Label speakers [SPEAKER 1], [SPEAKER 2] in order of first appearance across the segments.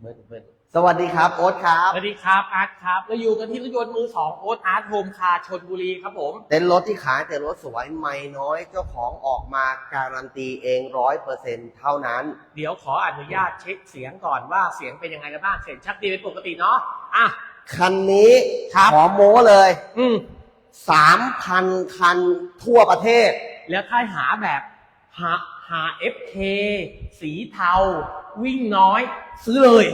[SPEAKER 1] เบิ้ลเบิ้ล
[SPEAKER 2] สวัสดีครับ โอ๊ตครับ
[SPEAKER 1] สวัสดีครับอาร์ตครับแล้วอยู่กันที่รถยนต์มือสองโอ๊ตอาร์ตโฮมคาร์ชนบุรีครับผม
[SPEAKER 2] เต็นท์รถที่ขายแต่รถสวยไม่น้อยเจ้าของออกมาการันตีเองร้อยเปอร์เซ็นเท่านั้น
[SPEAKER 1] เดี๋ยวขออนุญาตเช็คเสียงก่อนว่าเสียงเป็นยังไงกันบ้างเสียงชัดดีเป็นปกติเนาะอะ
[SPEAKER 2] คันนี้
[SPEAKER 1] ครับ
[SPEAKER 2] ขอโม้เลย
[SPEAKER 1] อืม
[SPEAKER 2] สามพันคันทั่วประเทศ
[SPEAKER 1] แล้วถ้าหาแบบหาหา FK สีเทา วิ่งน้อย ซื้อเลย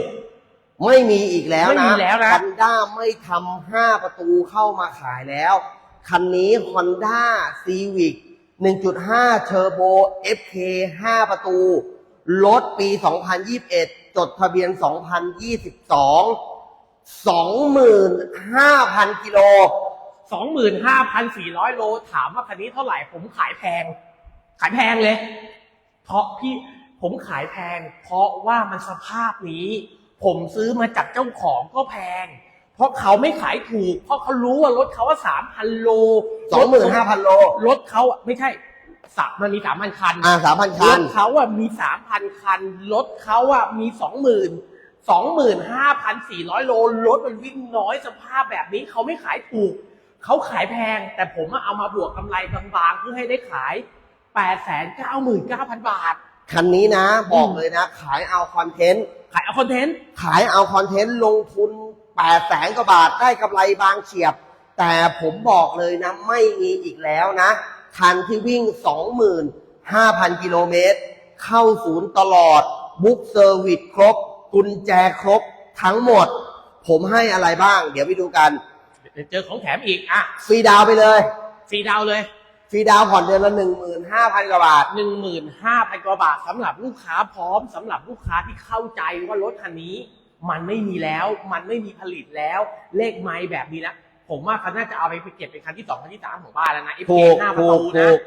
[SPEAKER 2] ไม่มีอีกแล้ว
[SPEAKER 1] ไม่
[SPEAKER 2] นะ
[SPEAKER 1] มีแล้วนะ
[SPEAKER 2] ฮอนด้าไม่ทำห้าประตูเข้ามาขายแล้ว คันนี้ Honda Civic 1.5 Turbo FK 5 ประตู รถปี 2021 จดทะเบียน 2022 25,000 กิโล
[SPEAKER 1] 25,400 โล ถามว่าคันนี้เท่าไหร่ผมขายแพง ขายแพงเลย เพราะพี่ ผมขายแพง เพราะว่ามันสภาพนี้ ผมซื้อมาจากเจ้าของก็แพง เพราะเขาไม่ขายถูก เพราะเขารู้ว่ารถเขาว่า3,000โล
[SPEAKER 2] 25,000โล
[SPEAKER 1] รถเขาอะไม่ใช่สับมันมี3,000คัน
[SPEAKER 2] อ่า3,000
[SPEAKER 1] ร
[SPEAKER 2] คัน
[SPEAKER 1] ถเขาอะมีสามพันคัน รถเขาอะมีสองหมื่นสองหมื่นห้าพันสี่ร้อยโล รถมันวิ่งน้อยสภาพแบบนี้เขาไม่ขายถูก เขาขายแพง แต่ผมอะเอามาบวกกำไรบางๆ เพื่อให้ได้ขายแปดแสนเก้าหมื่นเก้าพันบาท
[SPEAKER 2] คันนี้นะ บอก
[SPEAKER 1] อืม
[SPEAKER 2] เลยนะ ขายเอาคอนเทนต์
[SPEAKER 1] ขายเอาคอนเทนต์
[SPEAKER 2] ขายเอาคอนเทนต์ลงทุน8แสนกว่าบาทได้กำไรบางเฉียบ แต่ผมบอกเลยนะ ไม่มีอีกแล้วนะคันที่วิ่ง 25,000 กิโลเมตร เข้าศูนย์ตลอด บุ๊กเซอร์วิสครบ กุญแจครบ ทั้งหมด ผมให้อะไรบ้าง เดี๋ยวไปดูกัน
[SPEAKER 1] เดี๋ยวเจอของแถมอีกอะ
[SPEAKER 2] ฟรีดาวน์ไปเลย
[SPEAKER 1] ฟรีดาวน์เลย
[SPEAKER 2] ฟรีดาวน์ผ่อนเดือนละ15,000กว่าบาท
[SPEAKER 1] หนึ่งหมื่นห้าพันกว่าบาทสำหรับลูกค้าพร้อมสำหรับลูกค้าที่เข้าใจว่ารถคันนี้ มันไม่มีแล้ว มันไม่มีผลิตแล้ว เลขไม้แบบนี้แล้วผมว่าเขาน่าจะเอาไปเก็บเป็นคันที่สองคันที่สามของบ้านแล้วนะ FK
[SPEAKER 2] ถูก
[SPEAKER 1] ห้าประ
[SPEAKER 2] ถู
[SPEAKER 1] ตู
[SPEAKER 2] ก ถู
[SPEAKER 1] นะ
[SPEAKER 2] ก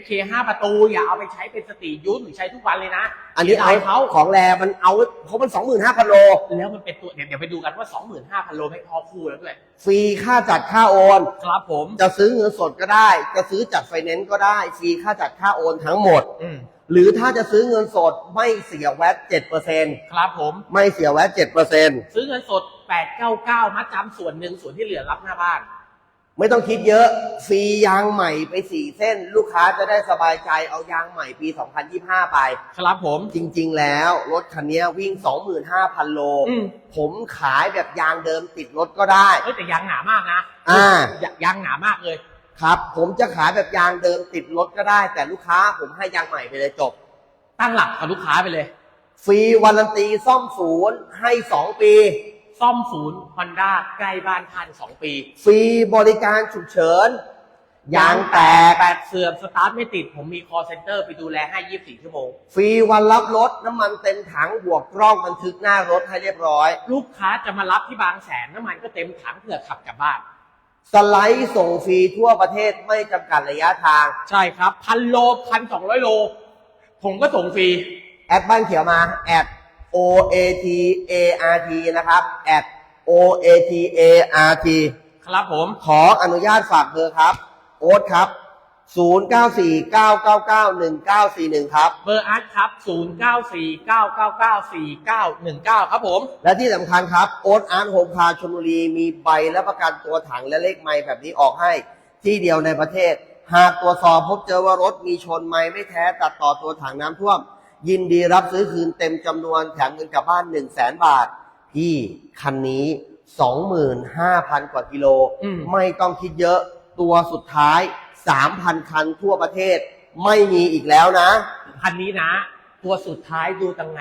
[SPEAKER 1] FK ห้าประตู อย่าเอาไปใช้เป็นสตรีทยูทหรือใช้ทุกวันเลยนะ
[SPEAKER 2] อันนี้
[SPEAKER 1] สียด
[SPEAKER 2] เอา
[SPEAKER 1] ยเขา
[SPEAKER 2] ของแรมันเอาเพราะมัน 25,000 โล
[SPEAKER 1] แล้วมันเป็นตัวเดี๋ยวเดี๋ยวไปดูกันว่า 25,000 โลไม่พอคู่แล้วด้วย
[SPEAKER 2] ฟรีค่าจัดค่าโอน
[SPEAKER 1] ครับผม
[SPEAKER 2] จะซื้อเงินสดก็ได้ จะซื้อจัดไฟแนนซ์ก็ได้ ฟรีค่าจัดค่าโอนทั้งหมด
[SPEAKER 1] อืม
[SPEAKER 2] หรือถ้าจะซื้อเงินสดไม่เสียแวต7%
[SPEAKER 1] ครับผม
[SPEAKER 2] ไม่เสียแวต7%
[SPEAKER 1] ซื้อเงินสด899มัดจำส่วนหนึ่งส่วนที่เหลือรับหน้าบ้าน
[SPEAKER 2] ไม่ต้องคิดเยอะฟรียางใหม่ไป4เส้น ลูกค้าจะได้สบายใจเอายางใหม่ปี 2025 ไป
[SPEAKER 1] ครับผม
[SPEAKER 2] จริง ๆ แล้วรถคันนี้วิ่ง 25,000 โล
[SPEAKER 1] อืม
[SPEAKER 2] ผมขายแบบยางเดิมติดรถก็ได้
[SPEAKER 1] เฮ้ยแต่ยางหนามากนะ
[SPEAKER 2] อ่า
[SPEAKER 1] ยยางหนามากเลย
[SPEAKER 2] ครับ ผมจะขายแบบยางเดิมติดรถก็ได้ แต่ลูกค้าผมให้ยางใหม่ไปเลยจบ
[SPEAKER 1] ตั้งหลักกับลูกค้าไปเลย
[SPEAKER 2] ฟรีวารันตีซ่อมศูนย์ให้ 2 ปี
[SPEAKER 1] ซ่อมศูนย์ฮอนด้าใกล้บ้านทันสองปี
[SPEAKER 2] ฟรีบริการฉุกเฉินยางแตก
[SPEAKER 1] แตกเสื่อมสตาร์ทไม่ติด ผมมี call center ไปดูแลให้ 24 ชั่วโมง
[SPEAKER 2] ฟรีวันรับรถน้ำมันเต็มถังบวกกล้องบันทึกหน้ารถให้เรียบร้อย
[SPEAKER 1] ลูกค้าจะมารับที่บางแสนน้ำมันก็เต็มถังเผื่อขับกลับบ้าน
[SPEAKER 2] สไลด์ส่งฟรีทั่วประเทศไม่จำกัดระยะทาง
[SPEAKER 1] ใช่ครับพันโลพันสองร้อยโล ผมก็ส่งฟรี
[SPEAKER 2] แอดบ้านเขียวมา แอด O A T A R T นะครับแอด O A T A R T
[SPEAKER 1] ครับผม
[SPEAKER 2] ขออนุญาตฝากเบอร์ครับ โอ๊ตครับ 0949991941 ครับ
[SPEAKER 1] เบอร์อาร์ตครับ 0949994919 ครับผม
[SPEAKER 2] และที่สำคัญครับ โอ๊ตอาร์ตโฮมคาร์ชลบุรี มีใบและประกันตัวถังและเลขไม้แบบนี้ออกให้ที่เดียวในประเทศ หากตรวจสอบพบเจอว่ารถมีชนไม้ไม่แท้ตัดต่อตัวถังน้ำท่วม ยินดีรับซื้อคืนเต็มจำนวนแถมเงินกลับบ้าน 1 0 0 0 0แสนบาท พี่คันนี้ 25,000 กว่ากิโล
[SPEAKER 1] อืม
[SPEAKER 2] ไม่ต้องคิดเยอะตัวสุดท้าย 3,000 คันทั่วประเทศ ไม่มีอีกแล้วนะ
[SPEAKER 1] คันนี้นะ ตัวสุดท้ายดูตังไง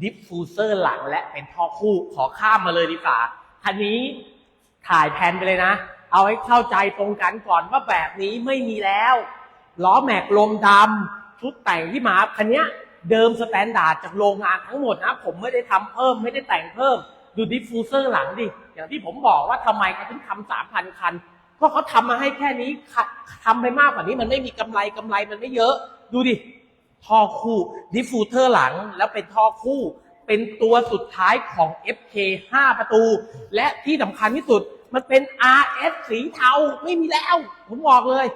[SPEAKER 1] ดิฟฟูเซอร์หลังและเป็นท่อคู่ขอข้ามมาเลยดีกว่าคันนี้ถ่ายแผนไปเลยนะ เอาให้เข้าใจตรงกันก่อนว่าแบบนี้ไม่มีแล้ว ล้อแม็กลมดำชุดแต่งที่มาคันเนี้ย เดิมสแตนดาร์ดจากโรงงานทั้งหมดนะผมไม่ได้ทำเพิ่มไม่ได้แต่งเพิ่ม ดูดิฟฟูเซอร์หลังดิ อย่างที่ผมบอกว่าทำไมเขาถึงทำสามพันคัน เพราะเขาทำมาให้แค่นี้ค่ะทำไปมากกว่านี้มันไม่มีกำไรกำไรมันไม่เยอะ ดูดิท่อคู่ดิฟฟูเตอร์หลังแล้วเป็นท่อคู่ เป็นตัวสุดท้ายของ FK 5 ประตู และที่สำคัญที่สุดมันเป็น RS สีเทาไม่มีแล้ว ผมบอกเลย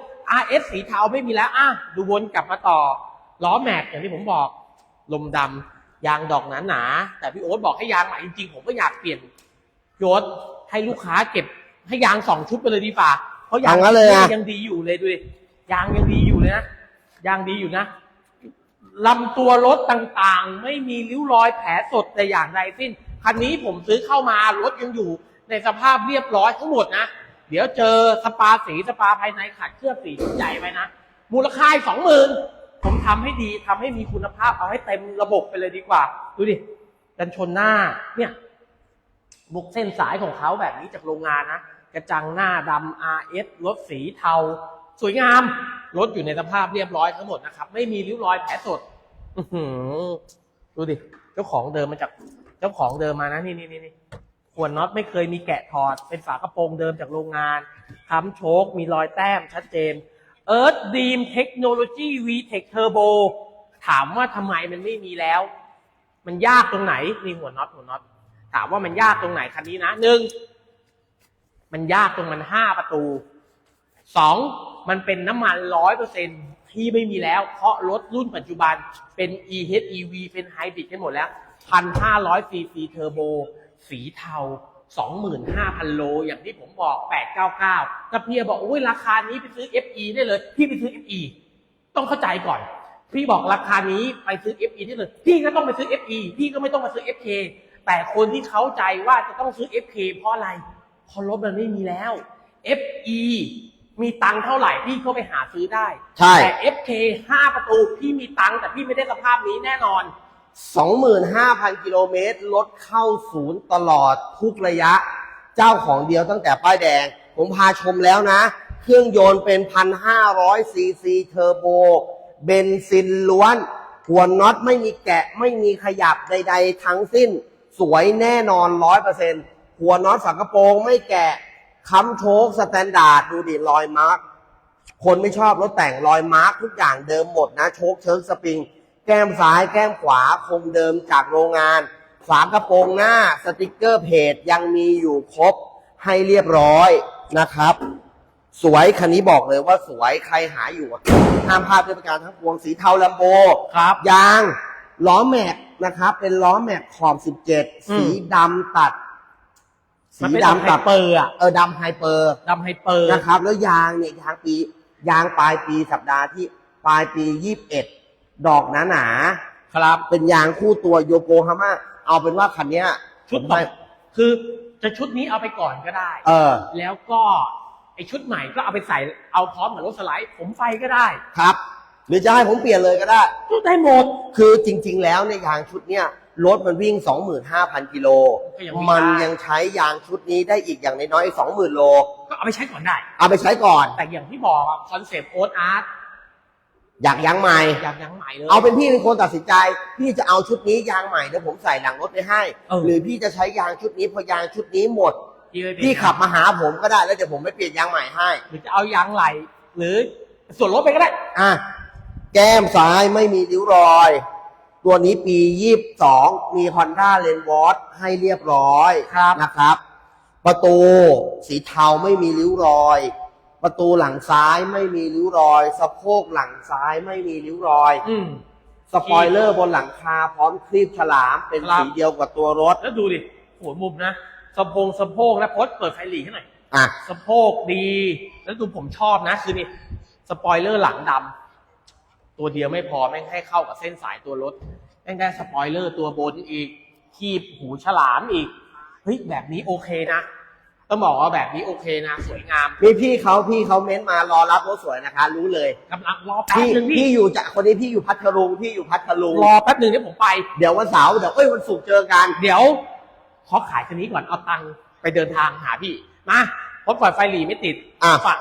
[SPEAKER 1] RS สีเทาไม่มีแล้วอะดูวนกลับมาต่อ ล้อแม็กอย่างที่ผมบอกลมดยางดอกหนาๆแต่พี่โอ๊ตบอกให้ยางใหม่จริงๆผมก็อยากเปลี่ยนโยศให้ลูกค้าเก็บให้ยางสองชุดไปเลยดีฝ่าเพราะยาง
[SPEAKER 2] เอางั้นเลยอะ
[SPEAKER 1] ยังดีอยู่เลยดูดิยางยังดีอยู่เลยนะยางดีอยู่นะลำตัวรถต่างๆ ไม่มีริ้วรอยแผลสดแต่อย่างใดสิ้นคันนี้ผมซื้อเข้ามารถยังอยู่ในสภาพเรียบร้อยทั้งหมดนะเดี๋ยวเจอสปาสีสปาภายในขัดเคลือบสีชุดใหญ่ไปนะมูลค่าสองหมื่น ผมทำให้ดีทำให้มีคุณภาพเอาให้เต็มระบบไปเลยดีกว่า ดูดิกันชนหน้าเนี่ยบุกเส้นสายของเขาแบบนี้จากโรงงานนะกระจังหน้าดำ RS รถสีเทา สวยงาม รถอยู่ในสภาพเรียบร้อยทั้งหมดนะครับ ไม่มีริ้วรอยแผลสดดูดิ เจ้าของเดิมมาจาก เจ้าของเดิมมานะนี่นี่นี่ขวดน็อตไม่เคยมีแกะถอด เป็นฝากระโปรงเดิมจากโรงงานค้ำโชค มีรอยแต้มชัดเจน Earth Dream Technology VTech Turbo ถามว่าทำไมมันไม่มีแล้ว มันยากตรงไหนนี่หัวน็อตหัวน็อตถามว่ามันยากตรงไหนคันนี้นะหนึ่งมันยากตรงมันห้าประตูสองมันเป็นน้ำมันร้อยเปอร์เซ็นที่ไม่มีแล้ว เพราะรถรุ่นปัจจุบันเป็น EHEV เป็นไฮบริดกันหมดแล้วพันห้าร้อยซีซีเทอร์โบ สีเทา สองหมื่นห้าพันโล อย่างที่ผมบอกแปดเก้าเก้าถ้าพี่บอกโอ้ยราคานี้ไปซื้อ FE ได้เลย พี่ไปซื้อ FE ต้องเข้าใจก่อน พี่บอกราคานี้ไปซื้อ FE ได้เลย พี่ก็ต้องไปซื้อ FE พี่ก็ไม่ต้องมาซื้อ FK แต่คนที่เข้าใจว่าจะต้องซื้อ FK เพราะอะไร เพราะรถมันไม่มีแล้ว FE มีตังค์เท่าไหร่พี่ก็ไปหาซื้อได้
[SPEAKER 2] ใช่
[SPEAKER 1] แต่ FK 5 ประตูพี่มีตังค์แต่พี่ไม่ได้สภาพนี้แน่นอน
[SPEAKER 2] 25,000 กิโลเมตรรถเข้าศูนย์ตลอดทุกระยะ เจ้าของเดียวตั้งแต่ป้ายแดง ผมพาชมแล้วนะ เครื่องยนต์เป็น 1,500 ซีซีเทอร์โบ เบนซินล้วน หัวน็อตไม่มีแกะไม่มีขยับใด ๆ ทั้งสิ้น สวยแน่นอน 100%หัวน็อตฝากระโปรงไม่แกะค้ำโชคสแตนดาร์ดดูดิรอยมาร์กคนไม่ชอบรถแต่งรอยมาร์กทุกอย่างเดิมหมดนะ โชคเชิงสปริง แก้มซ้ายแก้มขวาคงเดิมจากโรงงาน ฝากระโปรงหน้าสติกเกอร์เพจยังมีอยู่ครบให้เรียบร้อยนะครับ สวยคันนี้บอกเลยว่าสวยใครหาอยู่อะห้ามพลาดด้วยประการทั้งปวงสีเทาลัมโบ
[SPEAKER 1] ครับ
[SPEAKER 2] ยางล้อแม็กนะครับ เป็นล้อแม็กขอบ
[SPEAKER 1] อืม
[SPEAKER 2] 17 สีดำตัด สี
[SPEAKER 1] มันเป็น
[SPEAKER 2] ดำ
[SPEAKER 1] ดำไฮ
[SPEAKER 2] ตัด
[SPEAKER 1] เปอร์อะ
[SPEAKER 2] เออดำไฮเปอร์
[SPEAKER 1] ดำไฮเปอร์
[SPEAKER 2] นะครับแล้วยางเนี่ยยางปียางปลายปีสัปดาห์ที่ปลายปียี่สิบเอ็ด ดอกหนาหนา
[SPEAKER 1] ครับ
[SPEAKER 2] ๆเป็นยางคู่ตัวโยโกฮาม่าเอาเป็นว่าคันเนี้ย
[SPEAKER 1] ชุด
[SPEAKER 2] ผม
[SPEAKER 1] ต่อ
[SPEAKER 2] ให้
[SPEAKER 1] คือจะชุดนี้เอาไปก่อนก็ได้
[SPEAKER 2] เออ
[SPEAKER 1] แล้วก็ไอชุดใหม่ก็เอาไปใส่เอาพร้อมกับรถสไลด์ผมไฟก็ได้
[SPEAKER 2] ครับ หรือจะให้ผมเปลี่ยนเลยก็ได้
[SPEAKER 1] ชุดได้หมด
[SPEAKER 2] คือจริง ๆ แล้วในยยางชุดเนี้ยรถมันวิ่ง 25,000 กิโล
[SPEAKER 1] ก็ยังวิ่ง
[SPEAKER 2] มัน
[SPEAKER 1] ได้
[SPEAKER 2] ยังใช้ยางชุดนี้ได้อีกอย่างน้อยๆ20,000 โล
[SPEAKER 1] ก็เอาไปใช้ก่อนได้
[SPEAKER 2] เอาไปใช้ก่อน
[SPEAKER 1] แต่อย่างที่บอกคอนเซปต์โอ๊ตอาร์ต
[SPEAKER 2] อยากยางใหม่
[SPEAKER 1] อยากยังใหม่เลย
[SPEAKER 2] เอาเป็นพี่เป็นคนตัดสินใจ พี่จะเอาชุดนี้ยางใหม่เดี๋ยวผมใส่หลังรถไปให้
[SPEAKER 1] เออ
[SPEAKER 2] หรือพี่จะใช้ยางชุดนี้พอยางชุดนี้หมด
[SPEAKER 1] พี่เลยเปลี่ยน
[SPEAKER 2] พี่ขับมาหาผมก็ได้แล้วเดี๋ยวผมไปเปลี่ยนยางใหม่ให้
[SPEAKER 1] หรือจะเอายางไหล หรือส่วนลดไปก็ได้
[SPEAKER 2] อะแก้มซ้ายไม่มีริ้วรอย ตัวนี้ปี 22 มี Honda l e n w a t ให้เรียบร้อย
[SPEAKER 1] ครับ
[SPEAKER 2] นะครับ ประตูสีเทาไม่มีริ้วรอย ประตูหลังซ้ายไม่มีริ้วรอย สะโพกหลังซ้ายไม่มีริ้วรอย
[SPEAKER 1] อืม
[SPEAKER 2] สปอยเลอร์บนหลังคาพร้อมคลีบฉลามเป็น
[SPEAKER 1] ครับ
[SPEAKER 2] สีเดียวกับตัวรถ
[SPEAKER 1] แล้วดูดิหัวมุมนะสะโพงสะโพกและพดเปิดไฟหลีให้หน่อย
[SPEAKER 2] อะ
[SPEAKER 1] สะโพกดี แล้วดูผมชอบนะ คือนี่สปอยเลอร์หลังดำตัวเดียวไม่พอแม่งให้เข้ากับเส้นสายตัวรถแม่งได้สปอยเลอร์ตัวบนอีกคีบหูฉลามอีกเฮ้ยแบบนี้โอเคนะ ต้องบอกว่าแบบนี้โอเคนะ สวยงาม
[SPEAKER 2] มีพี่เขาพี่เขาเม้นต์มารอรับรถสวยนะคะ รู้เลย
[SPEAKER 1] กำลังรอแป๊บ
[SPEAKER 2] พี่
[SPEAKER 1] นึงพี่
[SPEAKER 2] พี่อยู่จากคนนี้พี่อยู่พัทลุงพี่อยู่พัทลุง
[SPEAKER 1] รอแป๊บนึงเดี๋ยวผมไป
[SPEAKER 2] เดี๋ยววันเสาร์เดี๋ยวเอ้ยวันศุกร์เจอกัน
[SPEAKER 1] เดี๋ยวขอขายคันนี้ก่อนเอาตังค์ไปเดินทางหาพี่ มาพดปล่อยไฟหลีไม่ติด
[SPEAKER 2] อะ
[SPEAKER 1] ฝา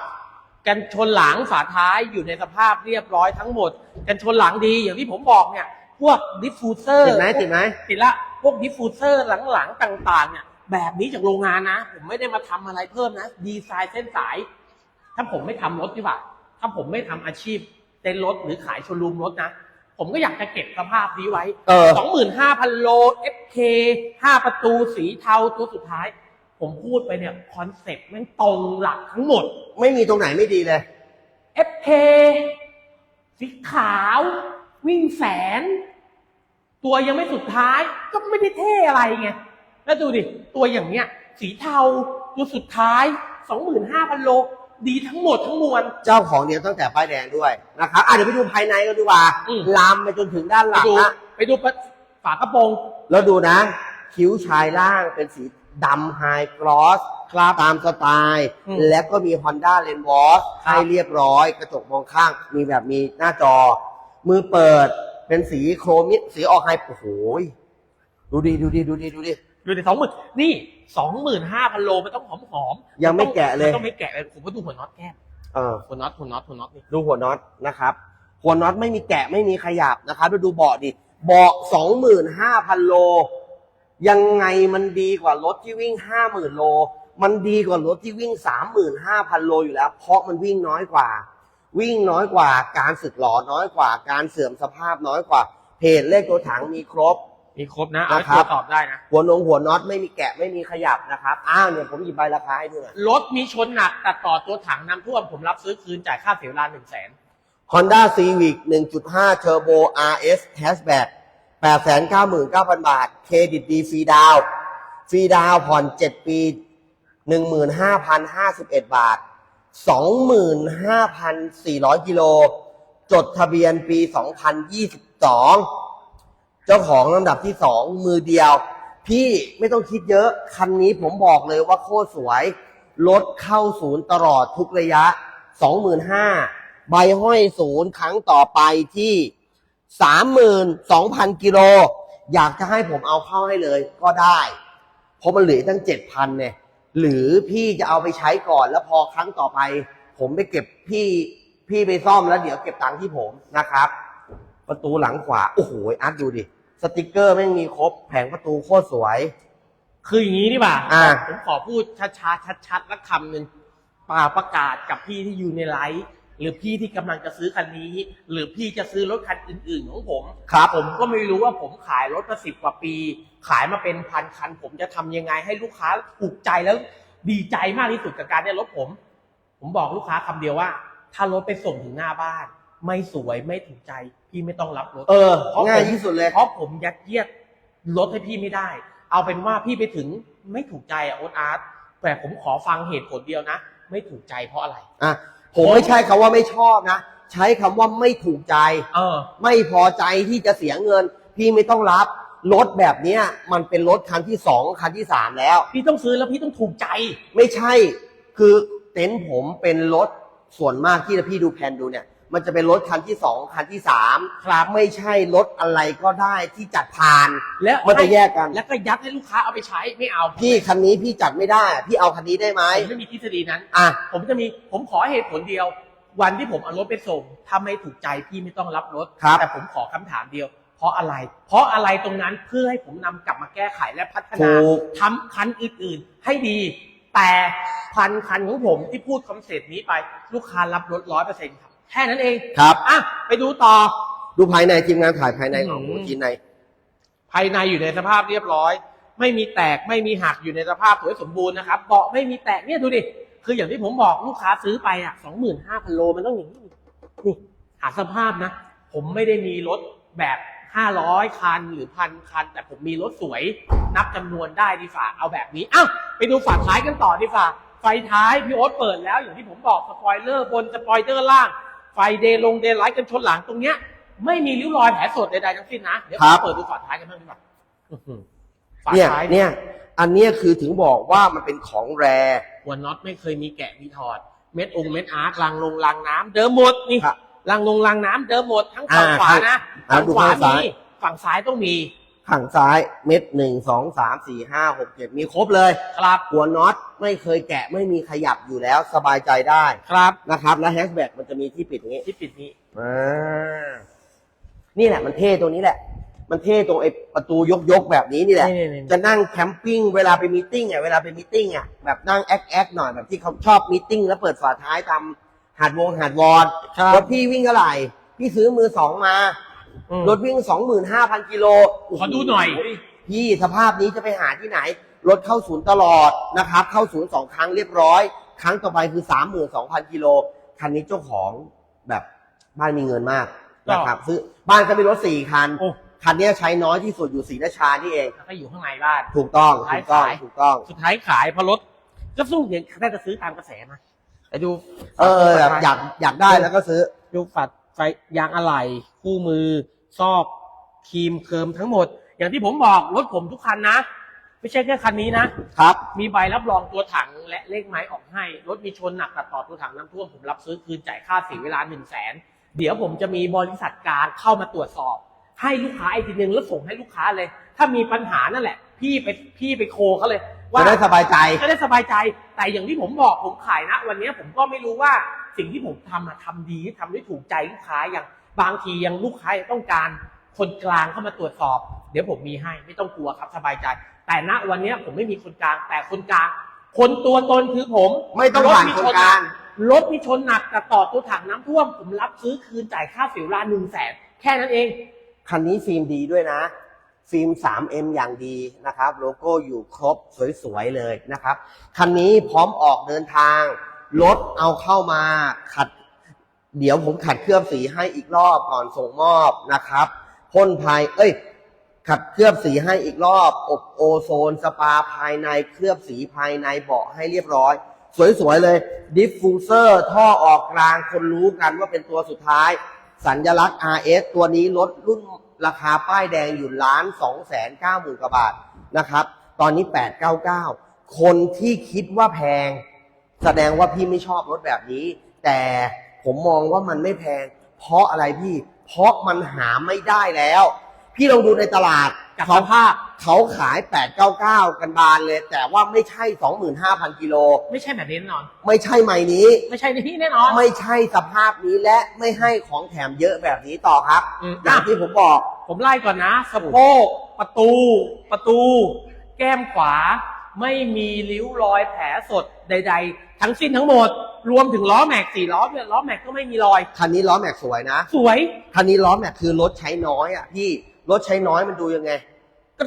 [SPEAKER 1] กันชนหลังฝาท้ายอยู่ในสภาพเรียบร้อยทั้งหมด กันชนหลังดีอย่างที่ผมบอกเนี่ย พวกดิฟฟูเซอร์
[SPEAKER 2] ติดไหมติดไหม
[SPEAKER 1] ติดละพวกดิฟฟูเซอร์หลังๆต่าง ๆ เนี่ย แบบนี้จากโรงงานนะ ผมไม่ได้มาทำอะไรเพิ่มนะ ดีไซน์เส้นสาย ถ้าผมไม่ทำรถดีกว่า ถ้าผมไม่ทำอาชีพเต้นรถหรือขายโชว์รูมรถนะ ผมก็อยากจะเก็บสภาพนี้ไว้
[SPEAKER 2] เออ
[SPEAKER 1] สองหมื่นห้าพันโล FK ห้าประตูสีเทาตัวสุดท้าย ผมพูดไปเนี่ยคอนเซ็ปต์แม่งตรงหลักทั้งหมด
[SPEAKER 2] ไม่มีตรงไหนไม่ดีเลย
[SPEAKER 1] FK สีขาว วิ่งแสน ตัวยังไม่สุดท้าย ก็ไม่ได้เท่อะไรไง แล้วดูดิ ตัวอย่างเนี้ย สีเทาตัวสุดท้าย 25,000 โล ดีทั้งหมดทั้งมวล
[SPEAKER 2] เจ้าของเดียวตั้งแต่ป้ายแดงด้วยนะครับอะเดี๋ยวไปดูภายในกันดีกว่า
[SPEAKER 1] อืม
[SPEAKER 2] ลามไปจนถึงด้านห
[SPEAKER 1] ไป
[SPEAKER 2] ลัง
[SPEAKER 1] ดู
[SPEAKER 2] นะ
[SPEAKER 1] ไปดูฝากระโปรง
[SPEAKER 2] แล้วดูนะ คิ้วชายล่างเป็นสีดำไฮกรอสครับตามสไตล์
[SPEAKER 1] อืม
[SPEAKER 2] แล้วก็มี Honda l e n w a s
[SPEAKER 1] ครับ
[SPEAKER 2] ให้เรียบร้อย กระจกมองข้างมีแบบมีหน้าจอ มือเปิดเป็นสีโครมิสีออกไฮโอ้โหยดูดิดูดิดูดิดู ดิ
[SPEAKER 1] ดูดิสองหมื่นนี่สองหมื่นห้าพันโลมันต้องหอมหอมๆ
[SPEAKER 2] ยังไม่แกะเลย
[SPEAKER 1] นต้องไม่แกะเลยผมก็ดูหัวน็อตแก้ม
[SPEAKER 2] เออ
[SPEAKER 1] หัวน็อตหัวน็อตหัวน็อตนี่
[SPEAKER 2] ดูหัวน็อตนะครับ หัวน็อตไม่มีแกะไม่มีขยับนะครับแล้วดูเบาะดิเบาะสองหมื่นห้าพันโล ยังไงมันดีกว่ารถที่วิ่งห้าหมื่นโล มันดีกว่ารถที่วิ่งสามหมื่นห้าพันโลอยู่แล้ว เพราะมันวิ่งน้อยกว่า วิ่งน้อยกว่าการสึกหลอน้อยกว่า การเสื่อมสภาพน้อยกว่า เพจเลขตัวถังมีครบ
[SPEAKER 1] มีครบนะเอา
[SPEAKER 2] นะค
[SPEAKER 1] ให้
[SPEAKER 2] รับ
[SPEAKER 1] ตรวจสอบได้นะ
[SPEAKER 2] หัวนงหัวน็อตไม่มีแกะไม่มีขยับนะครับ อ้าวเนี่ยผมหยิบใบราคาให้ดูหน่อย
[SPEAKER 1] รถมีชนหนักตัดต่อตัวถังน้ำท่วม ผมรับซื้อคืนจ่ายค่าเสียเวลาหนึ่งแสน
[SPEAKER 2] Honda Civic 1.5 Turbo RS Hatchback 899,000 บาท เครดิตดีฟรีดาวน์ฟรีดาวน์ผ่อน 7 ปี 15,051 บาท 25,400 กิโล จดทะเบียนปี 2022 เจ้าของลำดับที่2มือเดียว พี่ไม่ต้องคิดเยอะ คันนี้ผมบอกเลยว่าโคตรสวย รถเข้าศูนย์ตลอดทุกระยะ 25,000ใบห้อยศูนย์ครั้งต่อไปที่ 32,000 กิโล อยากจะให้ผมเอาเข้าให้เลยก็ได้ เพราะมันเหลือตั้ง 7,000เนี่ย หรือพี่จะเอาไปใช้ก่อนแล้วพอครั้งต่อไป ผมไปเก็บพี่พี่ไปซ่อมแล้วเดี๋ยวเก็บตังค์ที่ผมนะครับ ประตูหลังขวา โอ้โหอาร์ตดูดิ สติกเกอร์ไม่งมีครบ แผงประตูโคตรสวย
[SPEAKER 1] คืออย่างนี้ดีกว่า
[SPEAKER 2] อ่า
[SPEAKER 1] ผมขอพูดช้าๆชัดๆและคำหนึ่งป่าประกาศกับพี่ที่อยู่ในไลฟ์หรือพี่ที่กำลังจะซื้อคันนี้ หรือพี่จะซื้อรถคันอื่น ๆ ของผม
[SPEAKER 2] ครับ
[SPEAKER 1] ผมก็ไม่รู้ว่าผมขายรถมาสิบกว่าปี ขายมาเป็นพันคัน ผมจะทำยังไงให้ลูกค้าถูกใจแล้วดีใจมากที่สุดกับการได้รถผม ผมบอกลูกค้าคำเดียวว่า ถ้ารถไปส่งถึงหน้าบ้าน ไม่สวยไม่ถูกใจ พี่ไม่ต้องรับรถ
[SPEAKER 2] เออ
[SPEAKER 1] เพราะผม
[SPEAKER 2] ง่ายที่สุดเลย
[SPEAKER 1] เพราะผมยัดเยียดลดให้พี่ไม่ได้ เอาเป็นว่าพี่ไปถึงไม่ถูกใจอะโอ๊ตอาร์ตแต่ผมขอฟังเหตุผลเดียวนะ ไม่ถูกใจเพราะอะไร
[SPEAKER 2] อะผมไม่ใช่คำว่าไม่ชอบนะ ใช้คำว่าไม่ถูกใจ
[SPEAKER 1] เออ
[SPEAKER 2] ไม่พอใจที่จะเสียเงิน พี่ไม่ต้องรับรถแบบเนี้ย มันเป็นรถคันที่สองคันที่สามแล้ว
[SPEAKER 1] พี่ต้องซื้อแล้วพี่ต้องถูกใจ
[SPEAKER 2] ไม่ใช่คือเต็นท์ผมเป็นรถส่วนมากที่พี่ดูแผนดูเนี่ย มันจะเป็นรถคันที่สองคันที่สาม
[SPEAKER 1] ครับ
[SPEAKER 2] ไม่ใช่รถอะไรก็ได้ที่จัดผ่าน
[SPEAKER 1] แล้ว
[SPEAKER 2] มันจะแยกกัน
[SPEAKER 1] แล้วก็ยัดให้ลูกค้าเอาไปใช้ไม่เอา
[SPEAKER 2] พี่คันนี้พี่จัดไม่ได้ พี่เอาคันนี้ได้ไหม
[SPEAKER 1] ผมไม่มีทฤษฎีนั้น
[SPEAKER 2] อะ
[SPEAKER 1] ผมจะมีผมขอเหตุผลเดียว วันที่ผมเอารถไปส่งถ้าไม่ถูกใจพี่ไม่ต้องรับรถ
[SPEAKER 2] ครับ
[SPEAKER 1] แต่ผมขอคำถามเดียว เพราะอะไร เพราะอะไรตรงนั้นเพื่อให้ผมนำกลับมาแก้ไขและพัฒนา
[SPEAKER 2] ถูก
[SPEAKER 1] ทำคันอื่น ๆ ให้ดีแต่พันคันของผมที่พูดคอนเซ็ปต์นี้ไปลูกค้ารับรถร้อยเปอร์เซ็นต์ครับ แค่นั้นเอง
[SPEAKER 2] ครับ
[SPEAKER 1] อะไปดูต่อ
[SPEAKER 2] ดูภายในทีมงานถ่ายภายในของ
[SPEAKER 1] อืม
[SPEAKER 2] หมูจีนใน
[SPEAKER 1] ภายในอยู่ในสภาพเรียบร้อย ไม่มีแตกไม่มีหักอยู่ในสภาพสวยสมบูรณ์นะครับเบาะไม่มีแตกเนี่ยดูดิคืออย่างที่ผมบอกลูกค้าซื้อไปอะสองหมื่นห้าพันโลมันต้องอย่างนี้นี่หาสภาพนะ ผมไม่ได้มีรถแบบห้าร้อยคันหรือพันคัน แต่ผมมีรถสวยนับจำนวนได้ดีฝ่าเอาแบบนี้อ้าวไปดูฝาท้ายกันต่อดีฝ่าไฟท้ายพี่โอ๊ตเปิดแล้วอย่างที่ผมบอกสปอยเลอร์บนสปอยเลอร์ล่าง ไฟเดย์ลงเดย์ไลท์กันชนหลังตรงเนี้ย ไม่มีริ้วรอยแผลสดใดๆทั้งสิ้นนะ เดี๋ยว
[SPEAKER 2] ค
[SPEAKER 1] ผ
[SPEAKER 2] รั
[SPEAKER 1] ม
[SPEAKER 2] บ
[SPEAKER 1] เปิดดูฝาท้ายกันบ้างดีกว่าอื้อหือฝา
[SPEAKER 2] เนี่ย
[SPEAKER 1] ท้าย
[SPEAKER 2] เนี่ย อันเนี้ยคือถึงบอกว่ามันเป็นของแร
[SPEAKER 1] หัวน็อตไม่เคยมีแกะมีถอด เม็ดองค์เม็ดอาร์คลังลงลังน้ำเดิมหมดนี่
[SPEAKER 2] ครับ
[SPEAKER 1] ลังลงลังน้ำเดิมหมดทั้งฝั่ง
[SPEAKER 2] อ่า
[SPEAKER 1] ขวานะ
[SPEAKER 2] อ่า
[SPEAKER 1] ฝั่ง
[SPEAKER 2] ดู
[SPEAKER 1] ขวา
[SPEAKER 2] ข้างซ้า
[SPEAKER 1] มี
[SPEAKER 2] ย
[SPEAKER 1] ฝั่งซ้ายต้องมี
[SPEAKER 2] ข้างซ้ายเม็ดหนึ่งสองสามสี่ห้าหกเจ็ดมีครบเลย
[SPEAKER 1] ครับ
[SPEAKER 2] หัวน็อตไม่เคยแกะไม่มีขยับอยู่แล้วสบายใจได้
[SPEAKER 1] ครับ
[SPEAKER 2] นะครับ และแฮชแบ็กมันจะมีที่ปิดอย่างนี้
[SPEAKER 1] ที่ปิดนี้
[SPEAKER 2] อ่านี่แหละมันเท่ตรงนี้แหละ มันเท่ตรงไอ้ประตูยกยกๆแบบนี้นี่แหละ
[SPEAKER 1] นี่ๆๆ
[SPEAKER 2] จะนั่งแคมปิ้งเวลาไปมีตติ้งอะเวลาไปมีตติ้งอะแบบนั่งแอคแอคหน่อยแบบที่เขาชอบมีตติ้งแล้วเปิดฝาท้ายทำหาดวงหาดวอน
[SPEAKER 1] ครับ
[SPEAKER 2] รถพี่วิ่งเท่าไหร่พี่ซื้อมือสองมา
[SPEAKER 1] อืม
[SPEAKER 2] รถวิ่งสองหมื่นห้าพันกิโล
[SPEAKER 1] ขอดูหน่อย
[SPEAKER 2] พี่สภาพนี้จะไปหาที่ไหน รถเข้าศูนย์ตลอดนะครับ เข้าศูนย์สองครั้งเรียบร้อย ครั้งต่อไปคือสามหมื่นสองพันกิโล คันนี้เจ้าของแบบบ้านมีเงินมากนะครับซื้อบ้านก็มีรถสี่คัน
[SPEAKER 1] โอ้
[SPEAKER 2] คันนี้ใช้น้อยที่สุดอยู่ศรีราชานี่เอง
[SPEAKER 1] แล้วก็อยู่ข้างในบ้าน
[SPEAKER 2] ถูกต้องถูกต้อง
[SPEAKER 1] ขาย
[SPEAKER 2] ถูกต้อง
[SPEAKER 1] สุดท้ายขายเพราะรถก็สู้อย่างน่าจะซื้อตามกระแสนะแต่ดู
[SPEAKER 2] เออแบบอยากอยากได้แล้วก็ซื้อ
[SPEAKER 1] ดูฝัดไฟยางอะไหล่คู่มือ ซอกครีมเคิร์มทั้งหมด อย่างที่ผมบอกรถผมทุกคันนะ ไม่ใช่แค่คันนี้นะ
[SPEAKER 2] ครับ
[SPEAKER 1] มีใบรับรองตัวถังและเลขไม้ออกให้ รถมีชนหนักตัดต่อตัวถังน้ำท่วมผมรับซื้อคืนจ่ายค่าเสียเวลาหนึ่งแสนเดี๋ยวผมจะมีบริษัทกลารเข้ามาตรวจสอบ ให้ลูกค้าอีกทีหนึ่งแล้วส่งให้ลูกค้าเลย ถ้ามีปัญหานั่นแหละ พี่ไปพี่ไปโคเขาเลย
[SPEAKER 2] จะได้สบายใจ
[SPEAKER 1] จะได้สบายใจ แต่อย่างที่ผมบอกผมขายนะ วันนี้ผมก็ไม่รู้ว่าสิ่งที่ผมทำอะทำดีทำได้ถูกใจลูกค้าอย่าง บางทียังลูกค้ายังต้องการคนกลางเข้ามาตรวจสอบ เดี๋ยวผมมีให้ไม่ต้องกลัวครับสบายใจ แต่ณวันนี้ผมไม่มีคนกลาง แต่คนกลาง คนตัวตนคือผม
[SPEAKER 2] ไม่ต้องผ่านคนกลาง
[SPEAKER 1] รถมีชนหนักแต่ต่อตัวถังน้ำท่วม ผมรับซื้อคืนจ่ายค่าเสียเวลาหนึ่งแสนแค่นั้นเอง
[SPEAKER 2] คันนี้ฟิล์มดีด้วยนะ ฟิล์ม 3M อย่างดีนะครับ โลโก้อยู่ครบสวยๆเลยนะครับ คันนี้พร้อมออกเดินทาง รถเอาเข้ามาขัด เดี๋ยวผมขัดเคลือบสีให้อีกรอบก่อนส่งมอบนะครับพ่นภาย เอ้ย ขัดเคลือบสีให้อีกรอบ อบโอโซน สปาภายในเคลือบสีภายในเบาะให้เรียบร้อย สวยๆเลย ดิฟฟูเซอร์ท่อออกกลางคนรู้กันว่าเป็นตัวสุดท้าย สัญลักษณ์ RS ตัวนี้ลดรุ่นราคาป้ายแดงอยู่ล้านสองแสนเก้าหมื่นกว่าบาทนะครับ ตอนนี้899คนที่คิดว่าแพง แสดงว่าพี่ไม่ชอบรถแบบนี้ แต่ ผมมองว่ามันไม่แพง เพราะอะไรพี่ เพราะมันหาไม่ได้แล้ว พี่ลองดูในตลาด
[SPEAKER 1] กับ
[SPEAKER 2] เขา
[SPEAKER 1] สภาพ
[SPEAKER 2] เขาขาย 899 กันบานเลย แต่ว่าไม่ใช่ 25,000 กิโล
[SPEAKER 1] ไม่ใช่แบบนี้แน่นอน
[SPEAKER 2] ไม่ใช่ไม้นี้
[SPEAKER 1] ไม่ใช่ในที่แน่นอน
[SPEAKER 2] ไม่ใช่สภาพนี้และไม่ให้ของแถมเยอะแบบนี้ต่อครับ
[SPEAKER 1] อืม
[SPEAKER 2] อย่างที่ผมบอก
[SPEAKER 1] ผมไล่ก่อนนะสะโพกประตู ประตู แก้มขวา ไม่มีริ้วรอยแผลสดใด ๆ ทั้งสิ้นทั้งหมด รวมถึงล้อแม็กสี่ล้อเนี่ยล้อแม็กก็ไม่มีรอย
[SPEAKER 2] คันนี้ล้อแม็กสวยนะ
[SPEAKER 1] สวย
[SPEAKER 2] คันนี้ล้อแม็กคือรถใช้น้อยอะพี่รถใช้น้อยมันดูยังไงก็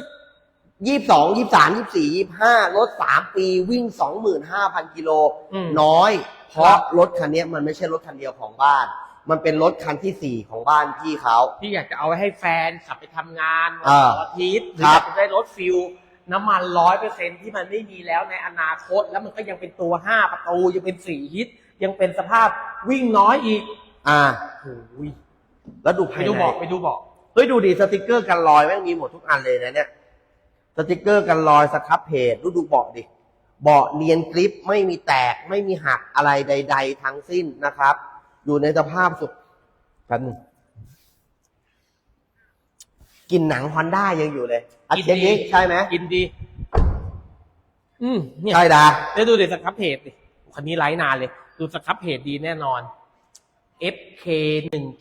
[SPEAKER 2] ยี่สองยี่สามยี่สี่ยี่ห้ารถสามปีวิ่งสองหมื่นห้าพันกิโล
[SPEAKER 1] อืม
[SPEAKER 2] น้อย เพ
[SPEAKER 1] ครั
[SPEAKER 2] ราะ
[SPEAKER 1] บ
[SPEAKER 2] รถคันนี้มันไม่ใช่รถคันเดียวของบ้าน มันเป็นรถคันที่สี่ของบ้านพี่เขา
[SPEAKER 1] ที่อยากจะเอาไว้ให้แฟนขับไปทำงานวัน
[SPEAKER 2] อ่า
[SPEAKER 1] เสาร์อาทิตย์หรือ
[SPEAKER 2] ครั
[SPEAKER 1] อบยากจะได้รถฟิล น้ำมันร้อยเปอร์เซ็นที่มันไม่มีแล้วในอนาคต แล้วมันก็ยังเป็นตัวห้าประตูยังเป็นสี่ฮิต ยังเป็นสภาพวิ่งน้อยอีก
[SPEAKER 2] อ่า
[SPEAKER 1] โอ้ย
[SPEAKER 2] แล้วดู
[SPEAKER 1] ไป
[SPEAKER 2] ภาย
[SPEAKER 1] ดู
[SPEAKER 2] ใน
[SPEAKER 1] บอกไปดูบอก
[SPEAKER 2] เฮ้ยดูดิสติกเกอร์กันรอยแม่งมีหมดทุกอันเลยนะเนี่ยสติกเกอร์กันรอยสครับเพจดูดูเบาะดิเบาะเนียนกริปไม่มีแตกไม่มีหักอะไรใด ๆ ทั้งสิ้นนะครับ อยู่ในสภาพสุดแป๊บนึง กลินหนังฮอนด้ายังอยู่เลยอัด
[SPEAKER 1] กิน
[SPEAKER 2] เช็ค
[SPEAKER 1] ดี
[SPEAKER 2] นี้ใช่ไหม
[SPEAKER 1] กินดี อืมเนี่ย
[SPEAKER 2] ใช่ดา
[SPEAKER 1] แล้วดูดิสครับเพจดิคันนี้ไลฟ์นานเลย ดูสครับเพจดีแน่นอน FK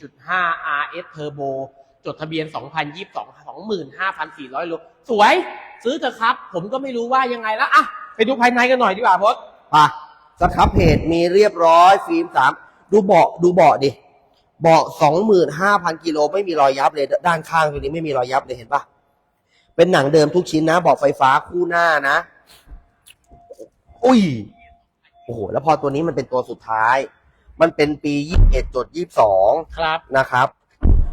[SPEAKER 1] 1.5 RS Turbo จดทะเบียน 2022 25,400โลสวย ซื้อเถอะครับ ผมก็ไม่รู้ว่ายังไงแล้วอะไปดูภายในกันหน่อยดีกว่าพศ
[SPEAKER 2] ป่ะสครับเพจมีเรียบร้อยฟิล์มสามดูเบาะดูเบาะดิ เบาะสองหมื่นห้าพันกิโลไม่มีรอยยับเลยด้านข้างตัวนี้ไม่มีรอยยับเลยเห็นปะเป็นหนังเดิมทุกชิ้นนะเบาะไฟฟ้าคู่หน้านะ อุ้ยโอ้โหแล้วพอตัวนี้มันเป็นตัวสุดท้าย มันเป็นปียี่สิบเอ็ดจดยี่สิบสอง
[SPEAKER 1] ครับ
[SPEAKER 2] นะครับ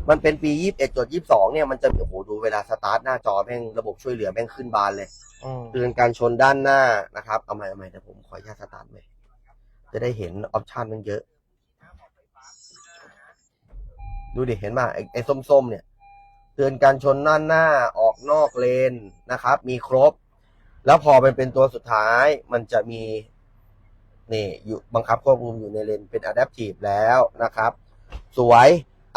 [SPEAKER 2] มันเป็นปียี่สิบเอ็ดจดยี่สิบสองเนี่ยมันจะโอ้โหดูเวลาสตาร์ทหน้าจอแม่งระบบช่วยเหลือแม่งขึ้นบานเลย
[SPEAKER 1] อืม
[SPEAKER 2] เตือนการชนด้านหน้านะครับเอาใหม่เอาใหม่แต่ผมขออนุญาตสตาร์ทใหม่จะได้เห็นออปชันมันเยอะ ดูดิเห็นป่ะไอ้ไอ้ส้มๆ เนี่ยเตือนการชนด้านหน้าออกนอกเลนนะครับ มีครบ แล้วพอมันเป็นตัวสุดท้ายมันจะมีนี่อยู่บังคับควบคุมอยู่ในเลนเป็น Adaptive แล้วนะครับ สวย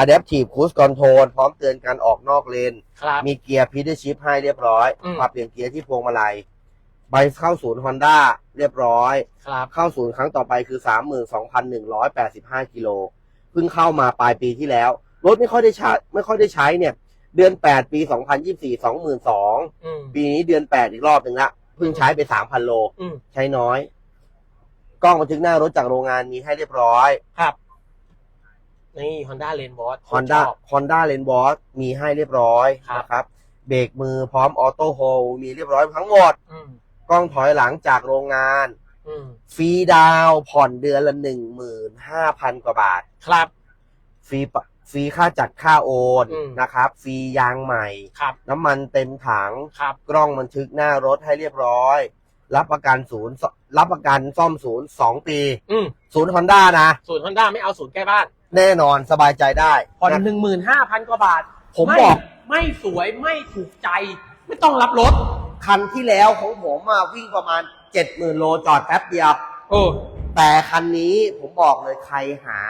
[SPEAKER 2] Adaptive Cruise Control พร้อมเตือนการออกนอกเลน
[SPEAKER 1] ครับ
[SPEAKER 2] มีเกียร์พีดชิพให้เรียบร้อย
[SPEAKER 1] อืม
[SPEAKER 2] ปรับเปลี่ยนเกียร์ที่พวงมาลัยใบเข้าศูนย์ฮอนด้าเรียบร้อย
[SPEAKER 1] ครับ
[SPEAKER 2] เข้าศูนย์ครั้งต่อไปคือสามหมื่นสองพันหนึ่งร้อยแปดสิบห้ากิโลเพิ่งเข้ามาปลายปีที่แล้ว รถไม่ค่อยได้ใช้ไม่ค่อยได้ใช้เนี่ย เดือนแปดปีสองพันยี่สี่สองหมื่นสอง
[SPEAKER 1] อืม
[SPEAKER 2] ปีนี้เดือนแปดอีกรอบหนึ่งละเพิ่งใช้ไปสามพันโล
[SPEAKER 1] อืม
[SPEAKER 2] ใช้น้อย กล้องบันทึกหน้ารถจากโรงงานมีให้เรียบร้อย
[SPEAKER 1] ครับ นี่ Honda l a n b o s
[SPEAKER 2] Honda Honda l a n b o s มีให้เรียบร้อย
[SPEAKER 1] ครับ
[SPEAKER 2] นะครับ เบรกมือพร้อมออโต้โฮลมีเรียบร้อยทั้งหมด
[SPEAKER 1] อืม
[SPEAKER 2] กล้องถอยหลังจากโรงงาน
[SPEAKER 1] อืม
[SPEAKER 2] ฟรีดาวน์ผ่อนเดือนละหนึ่งหมื่นห้าพันกว่าบาท
[SPEAKER 1] ครับ
[SPEAKER 2] ฟรีปะฟรีค่าจัดค่าโอน
[SPEAKER 1] อืม
[SPEAKER 2] นะครับฟรียางใหม่
[SPEAKER 1] ครับ
[SPEAKER 2] น้ำมันเต็มถัง
[SPEAKER 1] ครับ
[SPEAKER 2] กล้องบันทึกหน้ารถให้เรียบร้อย รับประกันศูนย์รับประกันซ่อมศูนย์สองปี
[SPEAKER 1] อืม
[SPEAKER 2] ศูนย์ฮอนด้านะ
[SPEAKER 1] ศูนย์ฮอนด้าไม่เอาศูนย์ใกล้บ้าน
[SPEAKER 2] แน่นอนสบายใจได้
[SPEAKER 1] ผ่อน
[SPEAKER 2] นะ
[SPEAKER 1] หนึ่งหมื่นห้าพันกว่าบาท
[SPEAKER 2] ผม
[SPEAKER 1] ไบ
[SPEAKER 2] อก
[SPEAKER 1] ไม่สวยไม่ถูกใจ ไม่ต้องรับรถ
[SPEAKER 2] คันที่แล้วของผมมาวิ่งประมาณ 70,000 โลจอดแป๊บเดียว
[SPEAKER 1] โอ้
[SPEAKER 2] แต่คันนี้ผมบอกเลยใครหา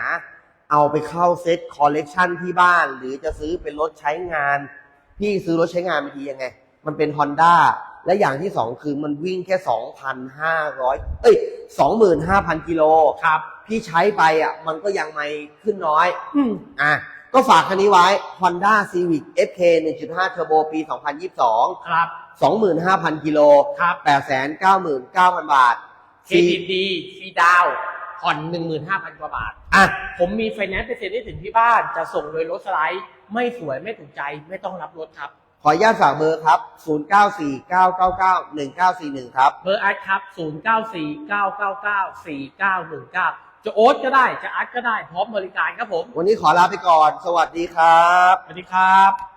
[SPEAKER 2] เอาไปเข้าเซ็ตคอลเลกชันที่บ้าน หรือจะซื้อเป็นรถใช้งาน พี่ซื้อรถใช้งานไปทียังไง มันเป็น Honda และอย่างที่สองคือมันวิ่งแค่ 2,500 เอ้ย 25,000 กิโล
[SPEAKER 1] ครับ
[SPEAKER 2] พี่ใช้ไปอะ มันก็ยังไม่ขึ้นน้อย
[SPEAKER 1] อืม
[SPEAKER 2] อะก็ฝากคันนี้ไว้ Honda Civic FK 1.5 Turbo ปี 2022
[SPEAKER 1] ครับ
[SPEAKER 2] 25,000 กิโล
[SPEAKER 1] ครับ
[SPEAKER 2] 899,000 บาท
[SPEAKER 1] เครดิตดีฟรีดาวน์ ผ่อนหนึ่งหมื่นห้าพันกว่าบาท
[SPEAKER 2] อะ
[SPEAKER 1] ผมมีไฟแนนซ์ไปเซ็นได้ถึงที่บ้าน จะส่งโดยรถสไลด์ ไม่สวยไม่ถูกใจไม่ต้องรับรถครับ
[SPEAKER 2] ขออนุญาตฝากเบอร์ครับ 0949991941 ครับ
[SPEAKER 1] เบอร์อาร์ตครับ 0 9 4 9 9 9 4 9 1 9 จะโอ๊ตก็ได้จะอาร์ตก็ได้พร้อมบริการครับผม
[SPEAKER 2] วันนี้ขอลาไปก่อน สวัสดีครับ
[SPEAKER 1] สวัสดีครับ